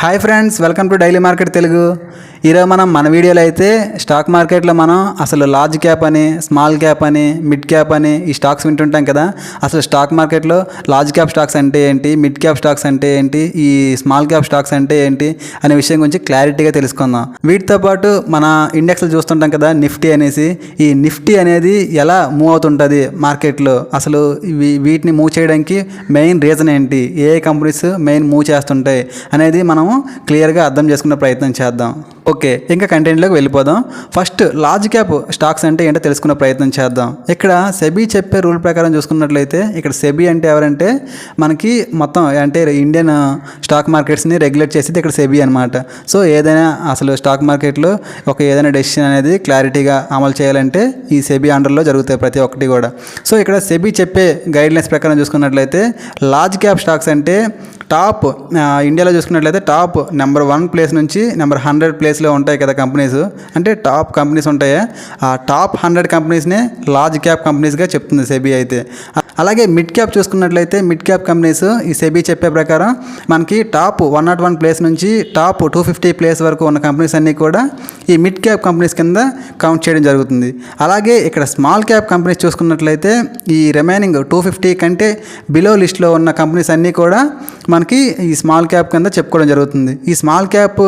Hi friends welcome to daily market Telugu. ఈరోజు మనం మన వీడియోలో అయితే స్టాక్ మార్కెట్లో మనం అసలు లార్జ్ క్యాప్ అని స్మాల్ క్యాప్ అని మిడ్ క్యాప్ అని ఈ స్టాక్స్ వింటుంటాం కదా. అసలు స్టాక్ మార్కెట్లో లార్జ్ క్యాప్ స్టాక్స్ అంటే ఏంటి మిడ్ క్యాప్ స్టాక్స్ అంటే ఏంటి ఈ స్మాల్ క్యాప్ స్టాక్స్ అంటే ఏంటి అనే విషయం గురించి క్లారిటీగా తెలుసుకుందాం. వీటితో పాటు మన ఇండెక్స్లు చూస్తుంటాం కదా నిఫ్టీ అనేసి. ఈ నిఫ్టీ అనేది ఎలా మూవ్ అవుతుంటుంది మార్కెట్లో? అసలు వీటిని మూవ్ చేయడానికి మెయిన్ రీజన్ ఏంటి? ఏ కంపెనీస్ మెయిన్ మూవ్ చేస్తుంటాయి? అనేది మనం క్లియర్గా అర్థం చేసుకునే ప్రయత్నం చేద్దాం. ఓకే ఇంకా కంటెంట్లోకి వెళ్ళిపోదాం. ఫస్ట్ లార్జ్ క్యాప్ స్టాక్స్ అంటే ఏంటో తెలుసుకునే ప్రయత్నం చేద్దాం. ఇక్కడ సెబీ చెప్పే రూల్ ప్రకారం చూసుకున్నట్లయితే ఇక్కడ సెబీ అంటే ఎవరంటే మనకి మొత్తం అంటే ఇండియన్ స్టాక్ మార్కెట్స్ని రెగ్యులేట్ చేసేది ఇక్కడ సెబీ అనమాట సో ఏదైనా అసలు స్టాక్ మార్కెట్లో ఒక ఏదైనా డెసిషన్ అనేది క్లారిటీగా అమలు చేయాలంటే ఈ సెబీ అండర్లో జరుగుతాయి ప్రతి ఒక్కటి కూడా. సో ఇక్కడ సెబీ చెప్పే గైడ్లైన్స్ ప్రకారం చూసుకున్నట్లయితే లార్జ్ క్యాప్ స్టాక్స్ అంటే టాప్ ఇండియాలో చూసుకున్నట్లయితే టాప్ నెంబర్ వన్ ప్లేస్ నుంచి నెంబర్ హండ్రెడ్ ప్లేస్ ప్లేస్లో ఉంటాయి కదా కంపెనీస్ అంటే టాప్ కంపెనీస్ ఉంటాయి. ఆ టాప్ హండ్రెడ్ కంపెనీస్నే లార్జ్ క్యాప్ కంపెనీస్గా చెప్తుంది సెబీ అయితే. అలాగే మిడ్ క్యాప్ చూసుకున్నట్లయితే మిడ్ క్యాప్ కంపెనీస్ ఈ సెబీ చెప్పే ప్రకారం మనకి top one nought one place నుంచి టాప్ టూ ఫిఫ్టీ ప్లేస్ వరకు ఉన్న కంపెనీస్ అన్నీ కూడా ఈ మిడ్ క్యాప్ కంపెనీస్ కింద కౌంట్ చేయడం జరుగుతుంది. అలాగే ఇక్కడ స్మాల్ క్యాప్ కంపెనీస్ చూసుకున్నట్లయితే ఈ రిమైనింగ్ టూ ఫిఫ్టీ కంటే బిలో లిస్ట్లో ఉన్న కంపెనీస్ అన్నీ కూడా మనకి ఈ స్మాల్ క్యాప్ కింద చెప్పుకోవడం జరుగుతుంది. ఈ స్మాల్ క్యాప్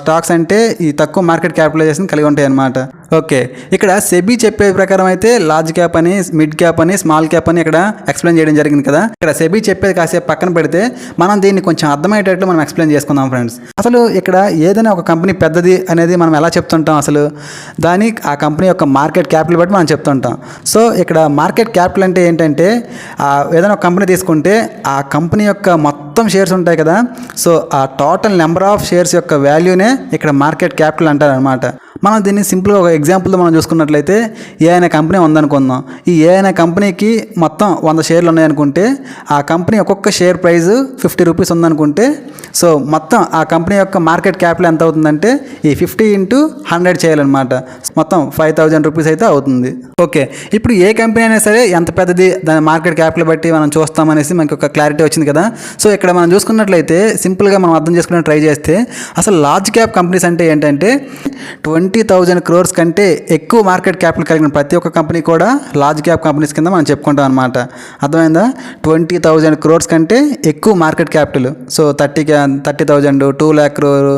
స్టాక్స్ అంటే ఈ తక్కువ మార్కెట్ క్యాపిటలైజేషన్ కలిగి ఉంటాయి అన్నమాట ఓకే. ఇక్కడ సెబీ చెప్పే ప్రకారం అయితే లార్జ్ క్యాప్ అని మిడ్ క్యాప్ అని స్మాల్ క్యాప్ అని ఇక్కడ ఎక్స్ప్లెయిన్ చేయడం జరిగింది కదా. ఇక్కడ సెబీ చెప్పేది కాసేపు పక్కన పెడితే మనం దీన్ని కొంచెం అర్థమయ్యేటట్లు మనం ఎక్స్ప్లెయిన్ చేసుకుందాం ఫ్రెండ్స్. అసలు ఇక్కడ ఏదైనా ఒక కంపెనీ పెద్దది అనేది మనం ఎలా చెప్తుంటాం అసలు? దాని ఆ కంపెనీ యొక్క మార్కెట్ క్యాపిటల్ బట్టి మనం చెప్తుంటాం. సో ఇక్కడ మార్కెట్ క్యాపిటల్ అంటే ఏంటంటే ఏదైనా ఒక కంపెనీ తీసుకుంటే ఆ కంపెనీ యొక్క మొత్తం షేర్స్ ఉంటాయి కదా. సో ఆ టోటల్ నెంబర్ ఆఫ్ షేర్స్ యొక్క వాల్యూనే ఇక్కడ మార్కెట్ క్యాపిటల్ అంటారు అనమాట మనం దీన్ని సింపుల్గా ఒక ఎగ్జాంపుల్తో మనం చూసుకున్నట్లయితే ఏ అనే కంపెనీ ఉందనుకుందాం. ఈ ఏ అనే కంపెనీకి మొత్తం వంద షేర్లు ఉన్నాయనుకుంటే ఆ కంపెనీ ఒక్కొక్క షేర్ ప్రైస్ ఫిఫ్టీ రూపీస్ ఉందనుకుంటే సో మొత్తం ఆ కంపెనీ యొక్క మార్కెట్ క్యాపిటల్ ఎంత అవుతుందంటే ఈ ఫిఫ్టీ ఇంటూ హండ్రెడ్ చేయాలన్నమాట మొత్తం ఫైవ్ థౌజండ్ రూపీస్ అయితే అవుతుంది. ఓకే ఇప్పుడు ఏ కంపెనీ అయినా సరే ఎంత పెద్దది దాని మార్కెట్ క్యాపిటల్ బట్టి మనం చూస్తామనేసి మనకి ఒక క్లారిటీ వచ్చింది కదా. సో ఇక్కడ మనం చూసుకున్నట్లయితే సింపుల్గా మనం అర్థం చేసుకునే ట్రై చేస్తే అసలు లార్జ్ క్యాప్ కంపెనీస్ అంటే ఏంటంటే ట్వంటీ ట్వంటీ థౌజండ్ క్రోర్స్ కంటే ఎక్కువ మార్కెట్ క్యాపిటల్ కలిగిన ప్రతి ఒక్క కంపెనీ కూడా లార్జ్ క్యాప్ కంపెనీస్ కింద మనం చెప్పుకుంటాం అనమాట అర్థమైందా? ట్వంటీ థౌజండ్ క్రోర్స్ కంటే ఎక్కువ market capital. So thirty thirty thousand to lakh crore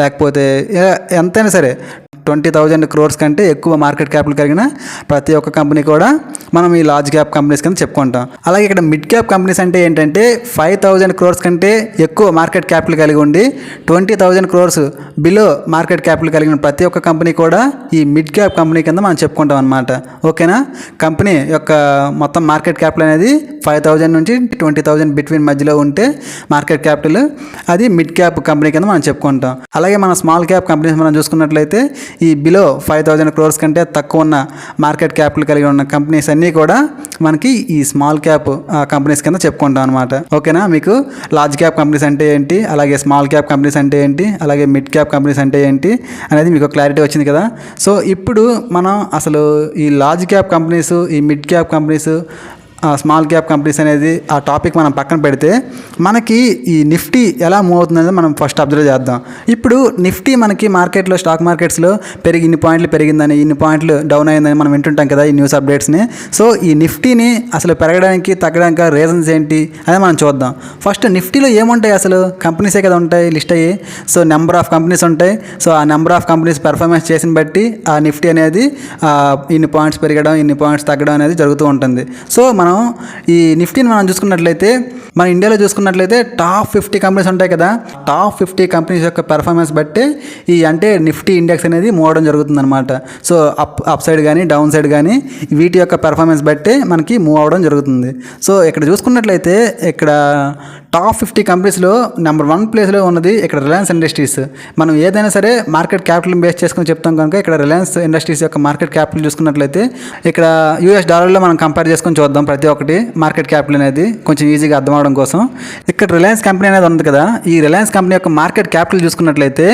లేకపోతే ఎంతైనా సరే ట్వంటీ థౌజండ్ క్రోర్స్ కంటే ఎక్కువ మార్కెట్ క్యాపిటల్ కలిగిన ప్రతి ఒక్క కంపెనీ కూడా మనం ఈ లార్జ్ క్యాప్ కంపెనీస్ కింద చెప్పుకుంటాం. అలాగే ఇక్కడ మిడ్ క్యాప్ కంపెనీస్ అంటే ఏంటంటే ఫైవ్ థౌజండ్ క్రోర్స్ కంటే ఎక్కువ మార్కెట్ క్యాపిటల్ కలిగి ఉండి twenty thousand crores below market capital కలిగిన ప్రతి ఒక్క కంపెనీ కంపెనీ కూడా ఈ మిడ్ క్యాప్ కంపెనీ కింద మనం చెప్పుకుంటాం అనమాట ఓకేనా? కంపెనీ యొక్క మొత్తం మార్కెట్ క్యాపిటల్ అనేది ఫైవ్ థౌజండ్ నుంచి ట్వంటీ థౌజండ్ బిట్వీన్ మధ్యలో ఉంటే మార్కెట్ క్యాపిటల్ అది మిడ్ క్యాప్ కంపెనీ కింద మనం చెప్పుకుంటాం. అలాగే మన స్మాల్ క్యాప్ కంపెనీస్ మనం చూసుకున్నట్లయితే ఈ బిలో ఫైవ్ థౌజండ్ క్రోర్స్ కంటే తక్కువ ఉన్న మార్కెట్ క్యాపిటల్ కలిగి ఉన్న కంపెనీస్ అన్నీ కూడా మనకి ఈ స్మాల్ క్యాప్ కంపెనీస్ కింద చెప్పుకుంటాం అనమాట ఓకేనా? మీకు లార్జ్ క్యాప్ కంపెనీస్ అంటే ఏంటి? అలాగే స్మాల్ క్యాప్ కంపెనీస్ అంటే ఏంటి? అలాగే మిడ్ క్యాప్ కంపెనీస్ అంటే ఏంటి? అనేది మీకు క్లారిటీ వచ్చింది కదా. సో ఇప్పుడు మనం అసలు ఈ లార్జ్ క్యాప్ కంపెనీస్ ఈ mid cap companies small cap companies అనేది ఆ టాపిక్ మనం పక్కన పెడితే మనకి ఈ నిఫ్టీ ఎలా మూవ్ అవుతుంది అనేది మనం ఫస్ట్ అబ్జర్వ్ చేద్దాం. ఇప్పుడు నిఫ్టీ మనకి మార్కెట్లో స్టాక్ మార్కెట్స్లో పెరిగి ఇన్ని పాయింట్లు పెరిగిందని ఇన్ని పాయింట్లు డౌన్ అయిందని మనం వింటుంటాం కదా ఈ న్యూస్ అప్డేట్స్ని సో ఈ నిఫ్టీని అసలు పెరగడానికి తగ్గడానికి రీజన్స్ ఏంటి అనేది మనం చూద్దాం. ఫస్ట్ నిఫ్టీలో ఏముంటాయి అసలు? కంపెనీసే కదా ఉంటాయి లిస్ట్ అయ్యి. సో నెంబర్ ఆఫ్ కంపెనీస్ ఉంటాయి. సో ఆ నెంబర్ ఆఫ్ కంపెనీస్ పెర్ఫార్మెన్స్ చేసిన బట్టి ఆ నిఫ్టీ అనేది ఇన్ని పాయింట్స్ పెరగడం ఇన్ని పాయింట్స్ తగ్గడం అనేది జరుగుతూ ఉంటుంది. సో మనం మనం ఈ నిఫ్టీని మనం చూసుకున్నట్లయితే మన ఇండియాలో చూసుకున్నట్లయితే టాప్ ఫిఫ్టీ కంపెనీస్ ఉంటాయి కదా. టాప్ ఫిఫ్టీ కంపెనీస్ యొక్క పెర్ఫార్మెన్స్ బట్టి ఈ అంటే నిఫ్టీ ఇండెక్స్ అనేది మూవ్ అవడం జరుగుతుంది అనమాట సో అప్ అప్ సైడ్ కానీ డౌన్ సైడ్ కానీ వీటి యొక్క పెర్ఫార్మెన్స్ బట్టి మనకి మూవ్ అవడం జరుగుతుంది. సో ఇక్కడ చూసుకున్నట్లయితే ఇక్కడ టాప్ ఫిఫ్టీ కంపెనీస్లో నెంబర్ వన్ ప్లేస్లో ఉన్నది ఇక్కడ రిలయన్స్ ఇండస్ట్రీస్ మనం ఏదైనా సరే మార్కెట్ క్యాపిటల్ బేస్ చేసుకుని చెప్తాం కనుక ఇక్కడ రిలయన్స్ ఇండస్ట్రీస్ యొక్క మార్కెట్ క్యాపిటల్ చూసుకున్నట్లయితే ఇక్కడ యూఎస్ డాలర్లో మనం కంపేర్ చేసుకొని చూద్దాం ప్రతి ఒక్కటి మార్కెట్ క్యాపిటల్ అనేది కొంచెం ఈజీగా అర్థం అవడం కోసం. ఇక్కడ రిలయన్స్ కంపెనీ అనేది ఉంది కదా. ఈ రిలయన్స్ కంపెనీ యొక్క మార్కెట్ క్యాపిటల్ చూసుకున్నట్లయితే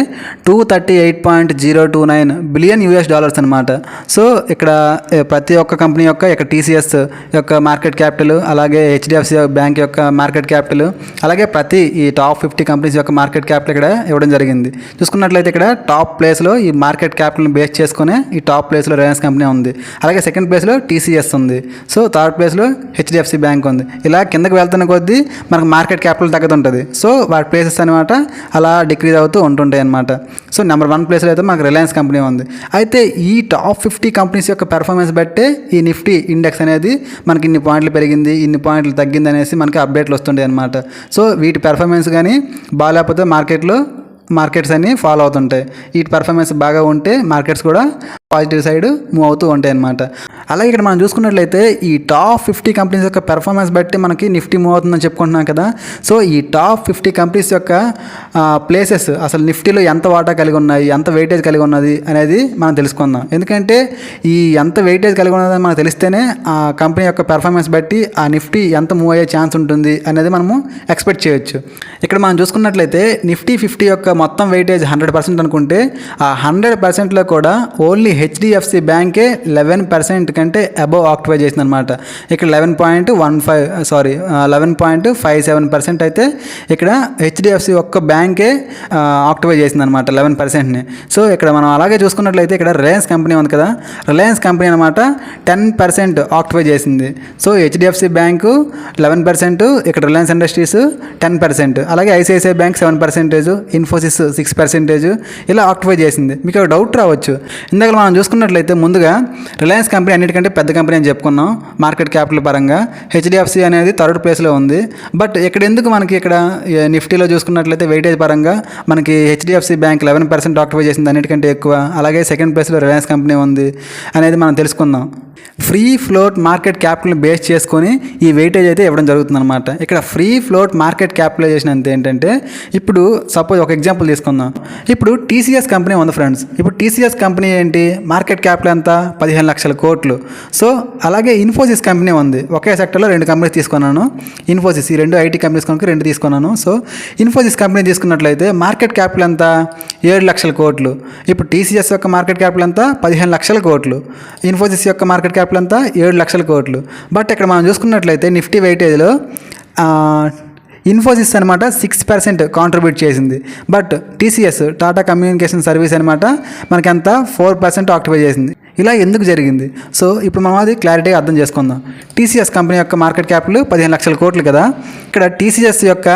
two thirty eight point zero two nine billion US dollars అనమాట సో ఇక్కడ ప్రతి ఒక్క కంపెనీ యొక్క ఇక్కడ టీసీఎస్ యొక్క మార్కెట్ క్యాపిటల్ అలాగే హెచ్డిఎఫ్సి బ్యాంక్ యొక్క మార్కెట్ క్యాపిటల్ అలాగే ప్రతి ఈ టాప్ ఫిఫ్టీ కంపెనీస్ యొక్క మార్కెట్ క్యాపిటల్ ఇక్కడ ఇవ్వడం జరిగింది. చూసుకున్నట్లయితే ఇక్కడ టాప్ ప్లేస్లో ఈ మార్కెట్ క్యాపిటల్ని బేస్ చేసుకునే ఈ టాప్ ప్లేస్లో రిలయన్స్ కంపెనీ ఉంది. అలాగే సెకండ్ ప్లేస్లో టీసీఎస్ ఉంది. సో థర్డ్ ప్లేస్లో హెచ్డిఎఫ్సి బ్యాంక్ ఉంది. ఇలా కిందకి వెళ్తున్న కొద్దీ మనకు మార్కెట్ క్యాపిటల్ తగ్గుతుంటుంది. సో వాటి ప్లేసెస్ అనమాట అలా డిక్రీజ్ అవుతూ ఉంటుంటాయి అనమాట సో నెంబర్ వన్ ప్లేస్లో అయితే మనకు రిలయన్స్ కంపెనీ ఉంది. అయితే ఈ టాప్ ఫిఫ్టీ కంపెనీస్ యొక్క పెర్ఫార్మెన్స్ బట్టే ఈ నిఫ్టీ ఇండెక్స్ అనేది మనకి ఇన్ని పాయింట్లు పెరిగింది ఇన్ని పాయింట్లు తగ్గింది అనేసి మనకి అప్డేట్లు వస్తుంటాయి అనమాట సో వీటి పెర్ఫార్మెన్స్ కానీ బాగాలేకపోతే మార్కెట్లో మార్కెట్స్ అన్నీ ఫాలో అవుతుంటాయి. వీటి పెర్ఫార్మెన్స్ బాగా ఉంటే మార్కెట్స్ కూడా పాజిటివ్ సైడ్ మూవ్ అవుతూ ఉంటాయి అనమాట అలాగే ఇక్కడ మనం చూసుకున్నట్లయితే ఈ టాప్ ఫిఫ్టీ కంపెనీస్ యొక్క పెర్ఫార్మెన్స్ బట్టి మనకి నిఫ్టీ మూవ్ అవుతుందని చెప్పుకుంటున్నాం కదా. సో ఈ టాప్ ఫిఫ్టీ కంపెనీస్ యొక్క ప్లేసెస్ అసలు నిఫ్టీలో ఎంత వాటా కలిగి ఉన్నాయి ఎంత వెయిటేజ్ కలిగి ఉన్నది అనేది మనం తెలుసుకుందాం. ఎందుకంటే ఈ ఎంత వెయిటేజ్ కలిగి ఉన్నదని మనకు తెలిస్తేనే ఆ కంపెనీ యొక్క పెర్ఫార్మెన్స్ బట్టి ఆ నిఫ్టీ ఎంత మూవ్ అయ్యే ఛాన్స్ ఉంటుంది అనేది మనము ఎక్స్పెక్ట్ చేయొచ్చు. ఇక్కడ మనం చూసుకున్నట్లయితే నిఫ్టీ ఫిఫ్టీ యొక్క మొత్తం వెయిటేజ్ హండ్రెడ్ పర్సెంట్ అనుకుంటే ఆ హండ్రెడ్ పర్సెంట్లో కూడా ఓన్లీ హెచ్డిఎఫ్సి బ్యాంకే లెవెన్ పర్సెంట్ కంటే అబవ్ ఆక్యుపై చేసింది అనమాట ఇక్కడ eleven point one five sorry eleven point five seven percent అయితే ఇక్కడ హెచ్డిఎఫ్సి ఒక్క బ్యాంకే ఆక్యుపై చేసింది అనమాట లెవెన్ పర్సెంట్ని. సో ఇక్కడ మనం అలాగే చూసుకున్నట్లయితే ఇక్కడ రిలయన్స్ కంపెనీ ఉంది కదా. రిలయన్స్ కంపెనీ అనమాట టెన్ పర్సెంట్ ఆక్యుపై చేసింది. So HDFC bank eleven percent ఇక్కడ రిలయన్స్ ఇండస్ట్రీస్ టెన్ పర్సెంట్ అలాగే ICICI bank seven percentage Infosys six percentage ఇలా ఆక్టిఫై చేసింది. మీకు డౌట్ రావచ్చు. ఇందాక మనం చూసుకున్నట్లయితే ముందుగా రిలయన్స్ కంపెనీ అన్నిటికంటే పెద్ద కంపెనీ అని చెప్పుకున్నాం మార్కెట్ క్యాపిటల్ పరంగా. హెచ్డిఎఫ్సి అనేది థర్డ్ ప్లేస్లో ఉంది. బట్ ఇక్కడ ఎందుకు మనకి ఇక్కడ నిఫ్టీలో చూసుకున్నట్లయితే వెయిటేజ్ పరంగా మనకి HDFC bank eleven percent occupy చేసింది అన్నిటికంటే ఎక్కువ. అలాగే సెకండ్ ప్లేస్లో రిలయన్స్ కంపెనీ ఉంది అనేది మనం తెలుసుకుందాం. ఫ్రీ ఫ్లోట్ మార్కెట్ క్యాపిటల్ని బేస్ చేసుకొని ఈ వెయిటేజ్ అయితే ఇవ్వడం జరుగుతుందన్నమాట. ఇక్కడ ఫ్రీ ఫ్లోట్ మార్కెట్ క్యాపిటలైజేషన్ అంతే ఏంటంటే ఇప్పుడు సపోజ్ ఒక ఎగ్జాంపుల్ తీసుకుందాం. ఇప్పుడు టీసీఎస్ కంపెనీ ఉంది ఫ్రెండ్స్ ఇప్పుడు టీసీఎస్ కంపెనీ ఏంటి? మార్కెట్ క్యాపిటల్ ఎంత? పదిహేను లక్షల కోట్లు. సో అలాగే ఇన్ఫోసిస్ కంపెనీ ఉంది. ఒకే సెక్టర్లో రెండు కంపెనీస్ తీసుకున్నాను. ఇన్ఫోసిస్ ఈ రెండు ఐటీ కంపెనీస్ కనుక రెండు తీసుకున్నాను. సో ఇన్ఫోసిస్ కంపెనీ తీసుకున్నట్లయితే మార్కెట్ క్యాపిటల్ ఎంత? ఏడు లక్షల కోట్లు. ఇప్పుడు టీసీఎస్ యొక్క మార్కెట్ క్యాపిటల్ ఎంత? పదిహేను లక్షల కోట్లు. ఇన్ఫోసిస్ యొక్క మార్కెట్ క్యాపిటల్ ఎంత? ఏడు లక్షల కోట్లు. బట్ ఇక్కడ మనం చూసుకున్నట్లయితే నిఫ్టీ వెయిటేజ్లో ఇన్ఫోసిస్ అనమాట సిక్స్ పర్సెంట్ కాంట్రిబ్యూట్ చేసింది. But TCS Tata communication service అనమాట మనకి ఫోర్ పర్సెంట్ ఆక్టిఫై చేసింది. ఇలా ఎందుకు జరిగింది? సో ఇప్పుడు మనం అది క్లారిటీగా అర్థం చేసుకుందాం. టీసీఎస్ కంపెనీ యొక్క మార్కెట్ క్యాపిటల్ పదిహేను లక్షల కోట్లు కదా? ఇక్కడ టీసీఎస్ యొక్క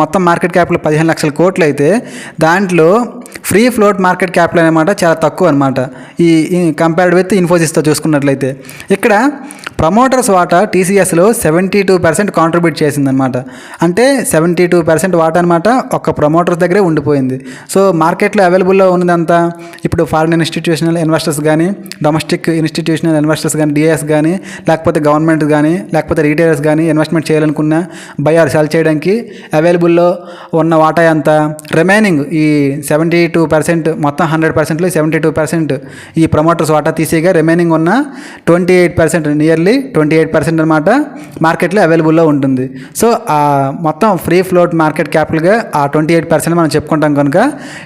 మొత్తం మార్కెట్ క్యాపిటల్ పదిహేను లక్షల కోట్లు అయితే దాంట్లో ఫ్రీ ఫ్లోట్ మార్కెట్ క్యాపిటల్ అనమాట చాలా తక్కువ అనమాట ఈ కంపేర్డ్ విత్ ఇన్ఫోసిస్తో చూసుకున్నట్లయితే. ఇక్కడ ప్రమోటర్స్ వాటా టీసీఎస్లో సెవెంటీ టూ పర్సెంట్ కాంట్రిబ్యూట్ చేసిందనమాట అంటే సెవెంటీ టూ పర్సెంట్ వాటా అనమాట ఒక్క ప్రమోటర్స్ దగ్గరే ఉండిపోయింది. సో మార్కెట్లో అవైలబుల్లో ఉన్నదంతా ఇప్పుడు ఫారిన్ ఇన్స్టిట్యూషనల్ ఇన్వెస్టర్స్ కానీ డొమెస్టిక్ ఇన్స్టిట్యూషనల్ ఇన్వెస్టర్స్ కానీ డిఎస్ కానీ లేకపోతే గవర్నమెంట్ కానీ లేకపోతే రీటైలర్స్ కానీ ఇన్వెస్ట్మెంట్ చేయాలనుకున్న బై ఆర్ సెల్ చేయడానికి అవైలబుల్లో ఉన్న వాటా ఎంత? రిమైనింగ్ ఈ సెవెంటీ టూ పర్సెంట్ మొత్తం హండ్రెడ్ పర్సెంట్లో సెవెంటీ టూ పర్సెంట్ ఈ ప్రమోటర్స్ వాటా తీసేగా రిమైనింగ్ ఉన్న twenty eight percent nearly twenty eight percent అనమాట మార్కెట్లో అవైలబుల్లో ఉంటుంది. సో ఆ మొత్తం ఫ్రీ ఫ్లోట్ మార్కెట్ క్యాపిటల్గా ఆ ట్వంటీ ఎయిట్ పర్సెంట్ మనం చెప్పుకుంటాం కనుక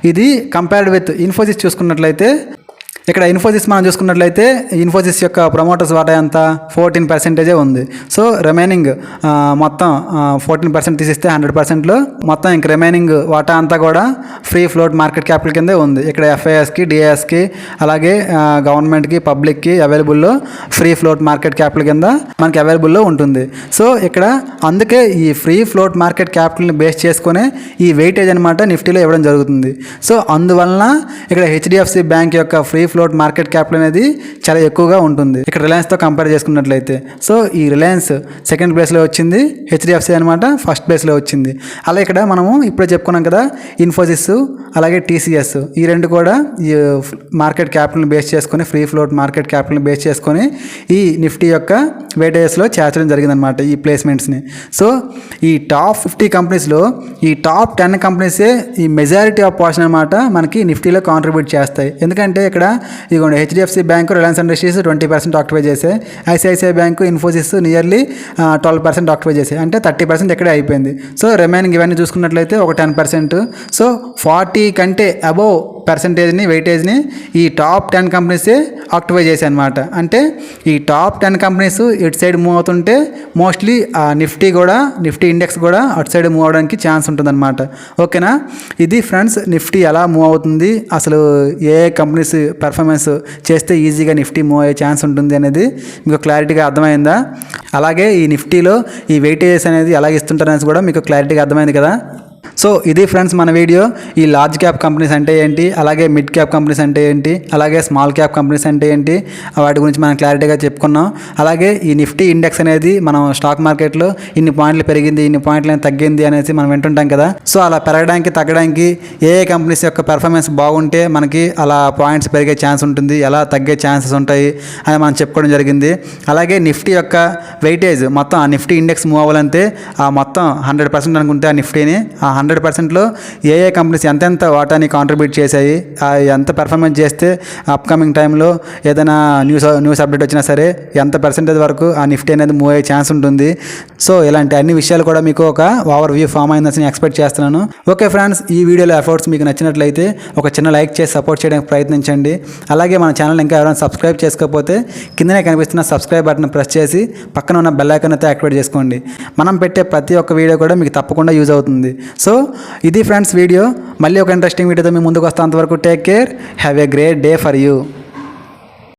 ఇది కంపేర్డ్ విత్ ఇన్ఫోసిస్ చూసుకున్నట్లయితే ఇక్కడ ఇన్ఫోసిస్ మనం చూసుకున్నట్లయితే ఇన్ఫోసిస్ యొక్క ప్రమోటర్స్ వాటా ఎంత? ఫోర్టీన్ పర్సెంటేజే ఉంది. సో రిమైనింగ్ మొత్తం ఫోర్టీన్ పర్సెంట్ తీసిస్తే హండ్రెడ్ పర్సెంట్లో మొత్తం ఇంక రిమైనింగ్ వాటా అంతా కూడా ఫ్రీ ఫ్లోట్ మార్కెట్ క్యాపిటల్ కిందే ఉంది. ఇక్కడ ఎఫ్ఐఎస్కి డిఐఎస్కి అలాగే గవర్నమెంట్కి పబ్లిక్కి అవైలబుల్లో ఫ్రీ ఫ్లోట్ మార్కెట్ క్యాపిటల్ కింద మనకి అవైలబుల్లో ఉంటుంది. సో ఇక్కడ అందుకే ఈ ఫ్రీ ఫ్లోట్ మార్కెట్ క్యాపిటల్ని బేస్ చేసుకునే ఈ వెయిటేజ్ అనమాట నిఫ్టీలో ఇవ్వడం జరుగుతుంది. సో అందువలన ఇక్కడ హెచ్డిఎఫ్సి బ్యాంక్ యొక్క ఫ్రీ ఫ్లోట్ మార్కెట్ క్యాపిటల్ అనేది చాలా ఎక్కువగా ఉంటుంది. ఇక్కడ రిలయన్స్తో కంపేర్ చేసుకున్నట్లయితే. సో ఈ రిలయన్స్ సెకండ్ ప్లేస్లో వచ్చింది. హెచ్డిఎఫ్సి అనమాట ఫస్ట్ ప్లేస్లో వచ్చింది. అలా ఇక్కడ మనము ఇప్పుడే చెప్పుకున్నాం కదా ఇన్ఫోసిస్ అలాగే టీసీఎస్ ఈ రెండు కూడా ఈ మార్కెట్ క్యాపిటల్ని బేస్ చేసుకొని ఫ్రీ ఫ్లోట్ మార్కెట్ క్యాపిటల్ని బేస్ చేసుకొని ఈ నిఫ్టీ యొక్క వేటేజెస్లో చేర్చడం జరిగిందనమాట ఈ ప్లేస్మెంట్స్ని సో ఈ టాప్ ఫిఫ్టీ కంపెనీస్లో ఈ టాప్ టెన్ కంపెనీసే ఈ మెజారిటీ ఆఫ్ పోర్షన్ అనమాట మనకి నిఫ్టీలో కాంట్రిబ్యూట్ చేస్తాయి. ఎందుకంటే ఇక్కడ ఇదిగోండి HDFC bank Reliance Industries twenty percent occupy చేసాయి ICICI bank Infosys nearly twelve percent occupy చేసాయి అంటే థర్టీ పర్సెంట్ ఇక్కడే అయిపోయింది. సో రిమైనింగ్ ఇవన్నీ చూసుకున్నట్లయితే ఒక టెన్ పర్సెంట్ సో ఫార్టీ కంటే అబోవ్ పర్సంటేజ్ని వెయిటేజ్ని ఈ టాప్ టెన్ కంపెనీసే ఆక్టిఫై చేశాయి అనమాట అంటే ఈ టాప్ టెన్ కంపెనీస్ ఇటు సైడ్ మూవ్ అవుతుంటే మోస్ట్లీ ఆ నిఫ్టీ కూడా నిఫ్టీ ఇండెక్స్ కూడా అటు సైడ్ మూవ్ అవడానికి ఛాన్స్ ఉంటుందన్నమాట. ఓకేనా? ఇది ఫ్రెండ్స్ నిఫ్టీ ఎలా మూవ్ అవుతుంది? అసలు ఏ కంపెనీస్ పెర్ఫార్మెన్స్ చేస్తే ఈజీగా నిఫ్టీ మూవ్ అయ్యే ఛాన్స్ ఉంటుంది అనేది మీకు క్లారిటీగా అర్థమైందా? అలాగే ఈ నిఫ్టీలో ఈ వెయిటేజెస్ అనేది ఎలా ఇస్తుంటారనేది కూడా మీకు క్లారిటీగా అర్థమైంది కదా? సో ఇది ఫ్రెండ్స్ మన వీడియో. ఈ లార్జ్ క్యాప్ కంపెనీస్ అంటే ఏంటి? అలాగే మిడ్ క్యాప్ కంపెనీస్ అంటే ఏంటి? అలాగే స్మాల్ క్యాప్ కంపెనీస్ అంటే ఏంటి? వాటి గురించి మనం క్లారిటీగా చెప్పుకున్నాం. అలాగే ఈ నిఫ్టీ ఇండెక్స్ అనేది మనం స్టాక్ మార్కెట్లో ఇన్ని పాయింట్లు పెరిగింది ఇన్ని పాయింట్లు తగ్గింది అనేసి మనం వింటుంటాం కదా. సో అలా పెరగడానికి తగ్గడానికి ఏ ఏ కంపెనీస్ యొక్క పెర్ఫార్మెన్స్ బాగుంటే మనకి అలా పాయింట్స్ పెరిగే ఛాన్స్ ఉంటుంది. ఎలా తగ్గే ఛాన్సెస్ ఉంటాయి అని మనం చెప్పుకోవడం జరిగింది. అలాగే నిఫ్టీ యొక్క వెయిటేజ్ మొత్తం ఆ నిఫ్టీ ఇండెక్స్ మూవ్ అవ్వాలంటే ఆ మొత్తం హండ్రెడ్ పర్సెంట్ అనుకుంటే ఆ నిఫ్టీని ఆ హండ్రెడ్ పర్సెంట్లో ఏ ఏ కంపెనీస్ ఎంతెంత వాటాని కాంట్రిబ్యూట్ చేశాయి ఆ ఎంత పెర్ఫార్మెన్స్ చేస్తే అప్కమింగ్ టైంలో ఏదైనా న్యూస్ న్యూస్ అప్డేట్ వచ్చినా సరే ఎంత పర్సెంటేజ్ వరకు ఆ నిఫ్టీ అనేది మూవ్ అయ్యే ఛాన్స్ ఉంటుంది. సో ఇలాంటి అన్ని విషయాలు కూడా మీకు ఒక ఓవర్ వ్యూ ఫామ్ అయిందని ఎక్స్పెక్ట్ చేస్తున్నాను. ఓకే ఫ్రెండ్స్ ఈ వీడియోలో ఎఫర్ట్స్ మీకు నచ్చినట్లయితే ఒక చిన్న లైక్ చేసి సపోర్ట్ చేయడానికి ప్రయత్నించండి. అలాగే మన ఛానల్ ఇంకా ఎవరైనా సబ్స్క్రైబ్ చేసుకోకపోతే కిందనే కనిపిస్తున్న సబ్స్క్రైబ్ బటన్ ప్రెస్ చేసి పక్కన ఉన్న బెల్ ఐకాన్ అయితే యాక్టివేట్ చేసుకోండి. మనం పెట్టే ప్రతి ఒక్క వీడియో కూడా మీకు తప్పకుండా యూజ్ అవుతుంది. సో ఇది ఫ్రెండ్స్ వీడియో. మళ్ళీ ఒక ఇంట్రెస్టింగ్ వీడియోతో మీ ముందుకు వస్తాం అంతవరకు take care have a great day for you